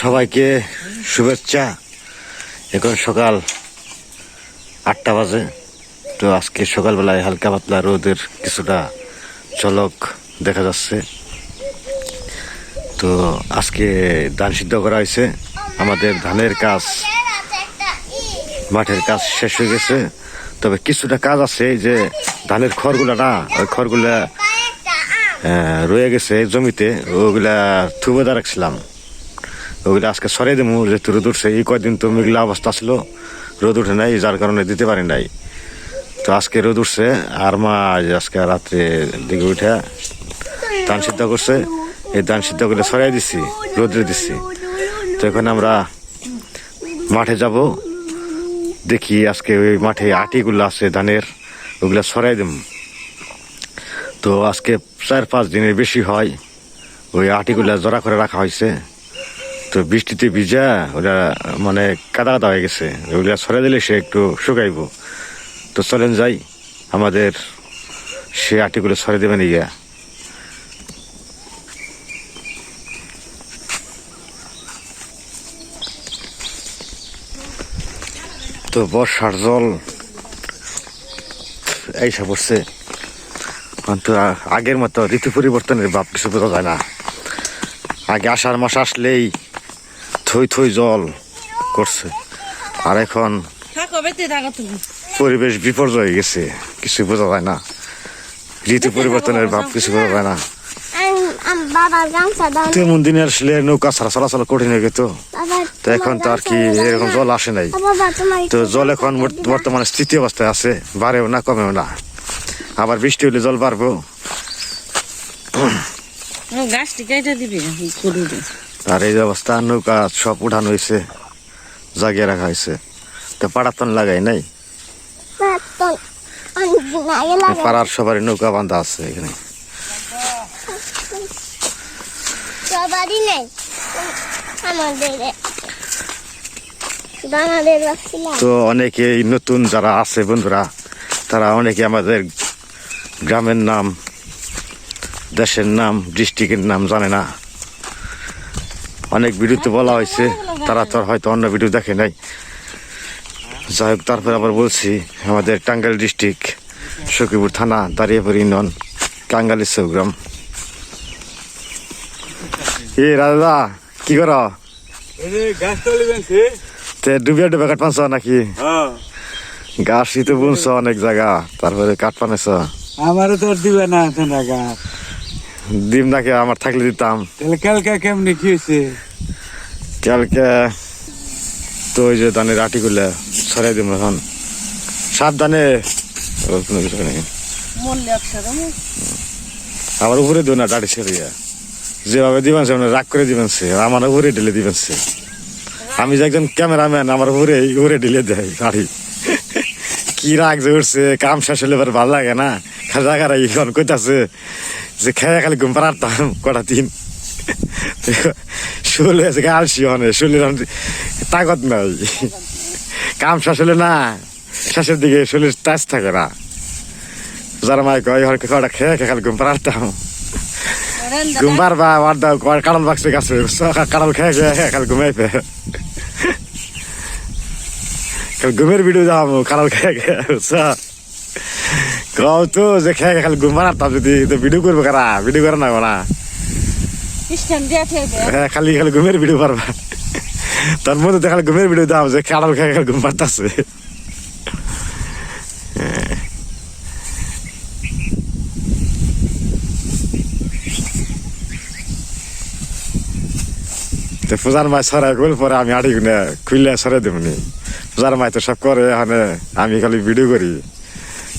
সবাইকে শুভেচ্ছা। এখন সকাল আটটা বাজে। তো আজকে সকালবেলায় হালকা পাতলা রোদের কিছুটা চলক দেখা যাচ্ছে। তো আজকে ধান সিদ্ধ করা হয়েছে। আমাদের ধানের কাজ মাঠের কাজ শেষ হয়ে গেছে। তবে কিছুটা কাজ আছে যে ধানের খড়গুলা না, ওই খড়গুলা রয়ে গেছে জমিতে, ওগুলা থুবে রাখছিলাম। ওগুলো আজকে সরাই দেবো যেহেতু রোদ উঠছে এই কয়দিন তো মেঘলা অবস্থা ছিল, রোদ উঠে নাই, যার কারণে দিতে পারি নাই। তো আজকে রোদ উঠছে, আর মা আজ আজকে রাত্রে দিকে উঠে ধান সিদ্ধ করছে। এই ধান সিদ্ধ করে সরাই দিছি, রোদ্রে দিচ্ছি তো এখন আমরা মাঠে যাব, দেখি আজকে ওই মাঠে আটিগুলো আছে ধানের, ওগুলা সরাই দেব তো আজকে চার পাঁচ দিনের বেশি হয়, ওই আটিগুলা জড়া করে রাখা হয়েছে। তো বৃষ্টিতে ভিজা, ওরা মানে কাদা কাদা হয়ে গেছে। ওগুলা সরে দিলে সে একটু শুকাইব। তো চলেন যাই। আমাদের সে আটিগুলো সরে দেবেন ইয়া। তো বর্ষার জল এইসব পড়ছে কিন্তু আগের মতো ঋতু পরিবর্তনের ভাব কিছু বোঝা যায় না। আগে আষাঢ় মাস আসলেই থই থই জল করছে। আর এখন পরিবেশ বিপর্যয় হয়ে গেছে কিছু বোঝা যায় না। ঋতু পরিবর্তনের ভাব কিছু বোঝা যায় না। তেমন দিনে আসলে নৌকা ছাড়া চলাচল কঠিন হয়ে গেত। তো এখন তো আর কি এরকম জল আসে নাই। তো জল এখন বর্তমানে স্থিতি অবস্থায় আছে বাড়েও না কমেও না। আবার বৃষ্টি হলে জল বাড়বো। গাছটি কেটে দিবি করুবে আর এই অবস্থা নৌকা সব উঠানো হয়েছে জাগিয়ে রাখা হয়েছে। তো পাড়াতন লাগাই নাই? পাড়ার সবারই নৌকা বান্ধা আছে এখানে। সবারই নেই আমাদের তো অনেকে নতুন যারা আছে বন্ধুরা তারা অনেকে আমাদের গ্রামের নাম দেশের নাম ডিস্ট্রিক্টের নাম জানে না। অনেক ভিডিওতে বলা হয়েছে। তারা তো হয়তো অন্য ভিডিও দেখে নাই। যাই হোক তারপর আবার বলছি আমাদের টাঙ্গাইল ডিস্ট্রিক্ট সখীপুর থানা দাঁড়িয়েপুর ইউনিয়ন টাঙ্গালি গ্রাম এ রাজা কি কর? গাছ ডুবিয়া ডুবে কাট পানছ নাকি? হ্যাঁ। গাছই তো বুনছ অনেক জায়গা তারপরে কাঠ পানেছ আমারও তো দিবে না গাছ। ডিম নাকি আমার থাকলে দিতাম। তাহলে কালকে কেমনি খেয়েছে কালকে তো ওই যে আটি করলে ছড়াই দিব এখন। সাবধানে। কোনো কিছু নেই। আমার উপরে দিও না ডাটি ছেড়িয়া যেভাবে দিবেন সে রাগ করে দিবেন সে আমার উপরে ঢেলে দিবেন সে। আমি যে একজন ক্যামেরাম্যান আমার উপরে উপরে ঢেলে দেয় গাড়ি কি রাগ যে উঠছে কাম শেষ হলে এবার ভালো লাগে না। খালি জায়গার এখন কইতাছে যে খেয়ে খালি ঘুম পাড়তাম কটা দিন শুলে আছে আলসি হনে শুলে তাগত নাই কাম শেষ হলে না শেষের দিকে শরীর তাজ থাকে না যারা মাই কয় হরকে কটা খেয়ে খেয়ে খালি ঘুম পাড়তাম রেন্দা ঘুমবার বা আর দাও কাড়াল বাক্সে গেছে কাড়াল খেয়ে খেয়ে খালি ঘুমাই পে খালি ঘুমের ভিডিও যাও কাড়াল খেয়ে খেয়ে? কও তো যে খেয়ে খালি ঘুম পাড়তাম যদি তো ভিডিও করব কারা? ভিডিও করে না না হ্যাঁ খালি খালি ঘুমের ভিডিও পারবা। তার মধ্যে খালি ঘুমের ভিডিও দাও যে কাড়াল খেয়ে খালি ঘুম পাড়তাছে। তো পূজার মাই সরাই গেল পরে আমি আড়ি খুললে সরাই দেবনি। পূজার মাই তো সব করে এখানে আমি খালি ভিডিও করি।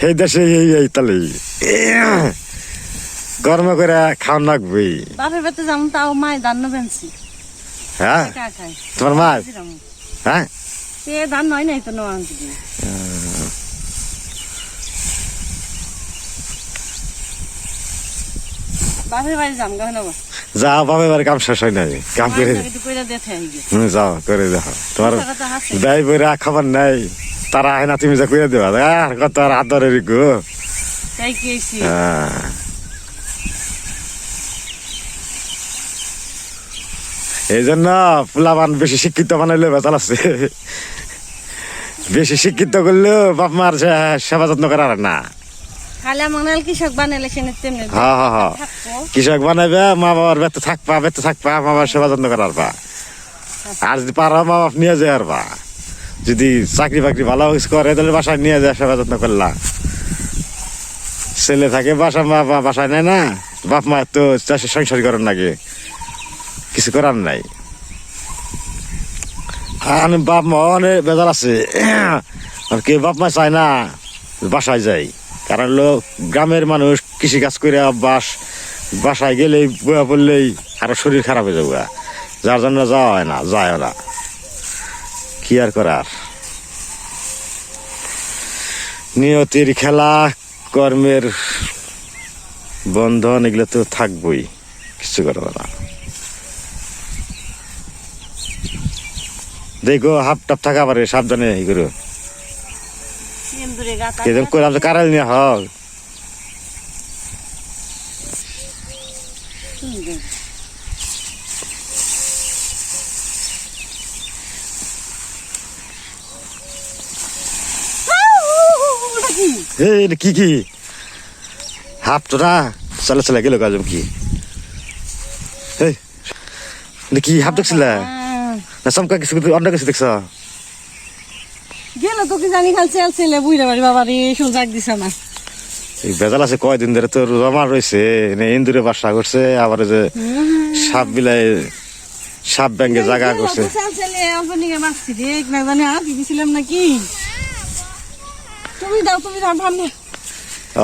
সেই দেশে এই এই তালে। গরম করে খাওয়ান লাগবেই বাপের বাড়িতে যেমন তাও মায় ধান হ্যাঁ? তোমার মা। হ্যাঁ? সে ধান নয় নাই তো নয় আনতে বাপের বাড়ি যাম গা নেব যা বাবা এবার কাম শেষ হয় নাই। কাম করে যাও করে দেখো। তোমার হাসে বইরা খাবার নাই। তারা না তুমি যা করে দেবা। আর কত আর আদরে রিকু তাই কি। এই জন্য পোলাবান বেশি শিক্ষিত বানাইলে বেতাল আছে। বেশি শিক্ষিত করলেও বাপ মার সেবা যত্ন করার না। কৃষক বানাইবে মা বাবার বেতে থাকবা বেতে থাকবা মা বাবার সেবা যত্ন করার বা। আর যদি পারো মা বাপ নিয়ে যায় আর বা। যদি চাকরি বাকরি ভালো করে, তাহলে বাসায় নিয়ে যায়, সেবা যত্ন করলা ছেলে থাকে, বাসা মা বাসায় নেয় না, বাপ মা তো সংসার করার নাকি কিছু করার নাই। আর বাপ মা অনেক বেজার আছে। আর কে বাপ মা চায় না, বাসায় যাই কারণ লোক গ্রামের মানুষ কৃষি কাজ করে বাস বাসায় গেলেই বয়া পড়লেই আরও শরীর খারাপ হয়ে যাবে যার জন্য যাওয়া হয় না যায় না। কি আর করার? নিয়তির খেলা কর্মের বন্ধন এগুলো তো থাকবই কিছু করা না। দেখো হাফ টাপ থাকা পারে সাবধানে ই করো। গাতা কেজন কারাল নিয়ে হোক এই কি কি? হাফ তো না চলে চলে গেল কাজ কি? এই কি হাফ দেখছিল? না চমকা কিছু অন্য কিছু দেখছ? গেল তো কি জানি খাল চেল ছেলে বুঝতে পারি বাবা রে শুন জাগ দিছে না এই বেজাল আছে কয়দিন ধরে তো জমা রয়েছে ইন্দুরে বাসা করছে আবার যে সাপ বিলাই সাপ ব্যাঙ্গে জায়গা করছে। চেল ছেলে অল্প নিকে মারছি রে না জানি আর দিছিলাম নাকি? তুমি দাও তুমি দাও ভাবনি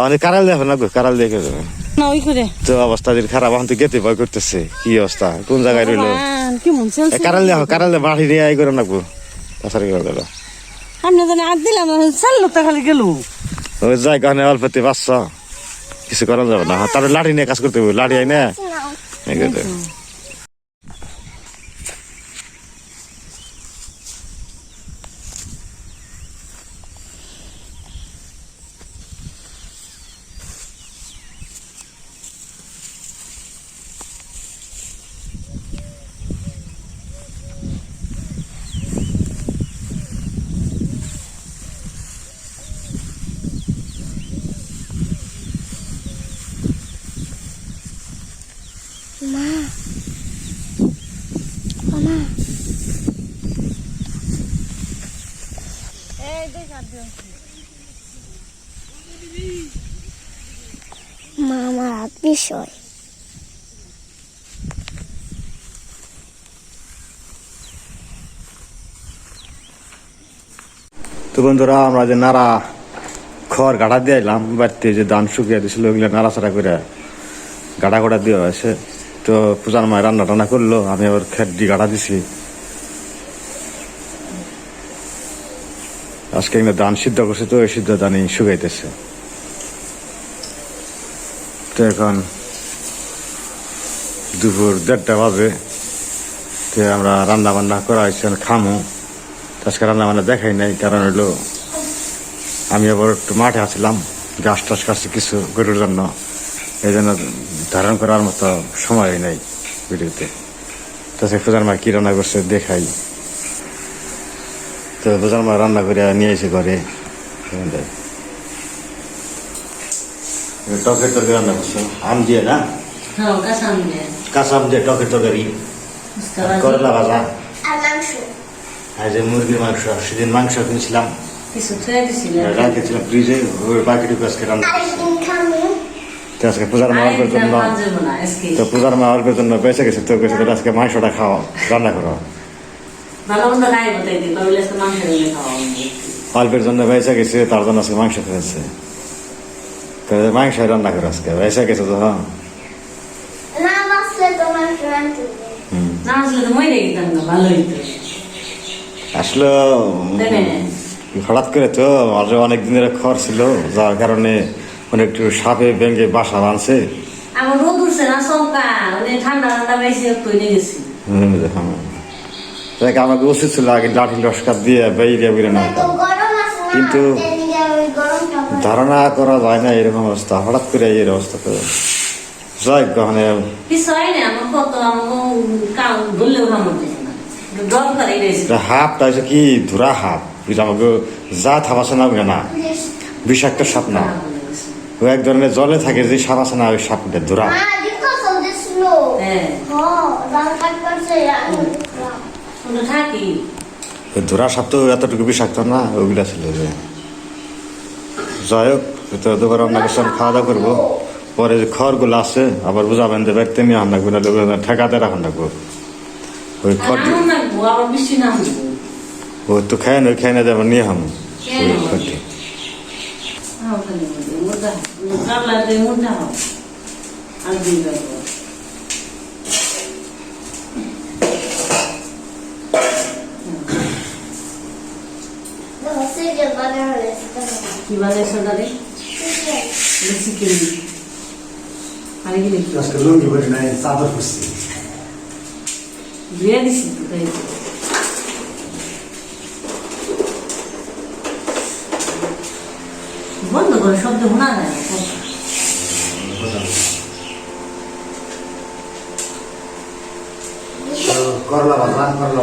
অনেক কারাল দেখো না কারাল দেখে যাবে না ওই করে। তো অবস্থা দিন খারাপ গেতে ভয় করতেছে কি অবস্থা কোন জায়গায় রইল? কারাল দেখো কারাল বাড়ি নিয়ে আই করে নাকবো। তাছাড়া কি করে আমি জানি আর দিলাম চাল লোকটা খালি গেল। ওই জায়গা নিয়ে অল্পতে বাচ্চ। কিছু করা যাবে না। তার লাঠি নিয়ে কাজ করতে হবে লাঠি আই না দিও বিষয় তো বন্ধুরা, আমরা যে নাড়া খড় গাড়া দিয়ে এলাম বাড়িতে যে ধান শুকিয়ে দিছিল ওগুলো নাড়াচাড়া করে গাড়া গোড়া দেওয়া হয়েছে। তো পূজার মায় রান্না টান্না করল, আমি আবার খেট দিয়ে গাড়া দিছি। আজকে এখানে ধান সিদ্ধ করছে, তো ওই সিদ্ধ ধানই শুকাইতেছে। তো এখন দুপুর দেড়টা বাজে, তো আমরা রান্না বান্না করা হয়েছে খামো। আজকে রান্না বান্না দেখাই নাই, কারণ হলো আমি আবার একটু মাঠে আসছিলাম গাছ টাছ কাছে কিছু গরুর জন্য। এই জন্য ধারণ করার মতো সময় নেই ভিডিওতে। তো সে মা কি রান্না করছে দেখাই। তো পূজার মা রান্না করে নিয়ে এসে ঘরে। টকের তরকারি রান্না করছ? আম দিয়ে না? হ্যাঁ কাঁচা আম দিয়ে। টকের তরকারি করলা ভাজা? আর যে মুরগির মাংস সেদিন মাংস কিনছিলাম। দিছিলে? রাখেছিলাম ফ্রিজে ওই বাকিটুকু আজকে রান্না তো আজকে পূজার মা অল্পের জন্য তো পূজার মা জন্য বেঁচে গেছে তো গেছে আজকে মাংসটা খাও রান্না করো। অল্পের জন্য বেঁচে গেছে তার জন্য আজকে মাংস খেয়েছে মাংস রান্না করে আজকে বেঁচে গেছে তো হ্যাঁ আসলে? হঠাৎ করে তো আমার অনেক দিনের খড় ছিল যার কারণে মানে একটু সাপে ব্যাঙ্গে বাসা বাঁধছে আমার রোদ উঠছে না চমকা মানে ঠান্ডা ঠান্ডা বেশি তৈরি গেছি দেখ আমাকে উচিত ছিল আগে লাঠি লস্কার দিয়ে বেরিয়ে বেরিয়ে না না কিন্তু হয়। ধারণা করা যায় না এরকম অবস্থা। হঠাৎ করে এই অবস্থা তো। যাই হয় না না। করে হাফটা হচ্ছে কি ধুরা হাফ। আমাকে যা থাপ আছে না ওগুলো না বিষাক্ত সাপ না। ও এক ধরনের জলে থাকে যে সাপ আছে না ওই সাপটা ধুরা। থাকি। ওই ধুরা সাপ তো এতটুকু বিষাক্ত না ওগুলা ছিল যে। যাই হোক তো দুবার রান্না করছি খাওয়া দাওয়া করব। পরে যে খড়গুলো আছে আবার বুঝাবেন যে বাড়িতে নিয়ে রান্না করে ঠেকাতে রাখুন রাখব ওই খড় আমার নাকবো আবার বৃষ্টি নামবো। ও তো খায় না ওই খায় না যে নিয়ে হাম। ওই খড়টি। আর দিয়ে দেবো দেখো সিরিয়াল বানানো হয়েছে দেখো। কি বাজে সোনারে সিরিয়াল। বেশি কিনি আর কি দেখি আজকে লুঙ্গি পরি নাই চাদর খুঁজছি ধুয়ে দিছি তাই বন্ধ করে শব্দ শোনা যায় করলা করলা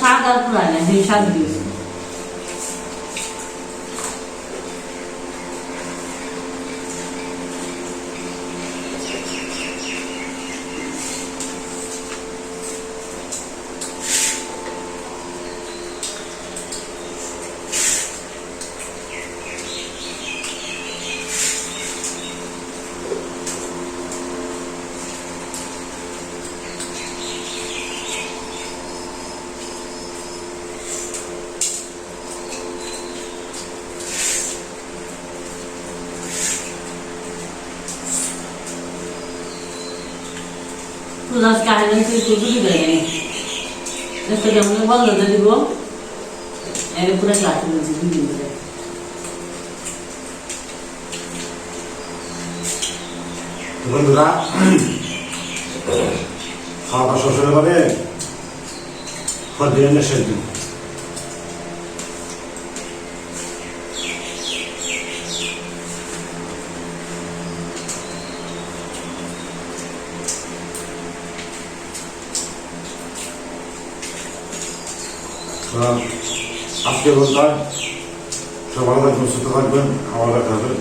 বুঝতে পারো তার স্বাদ আর পুরায় না সেই স্বাদ দিয়েছে আজকে আসবেন তুই তুই বুঝি দেয় এসে যেমন বন্ধ করে দিব। এর পুরো ক্লাস দুই দিন ধরে বন্ধুরা, খাওয়া শ্বশুরে পাবে খড় শেষ দিন আজকে বলতাম সব ভালো থাকবেন সুস্থ থাকবেন দাওয়া খাবেন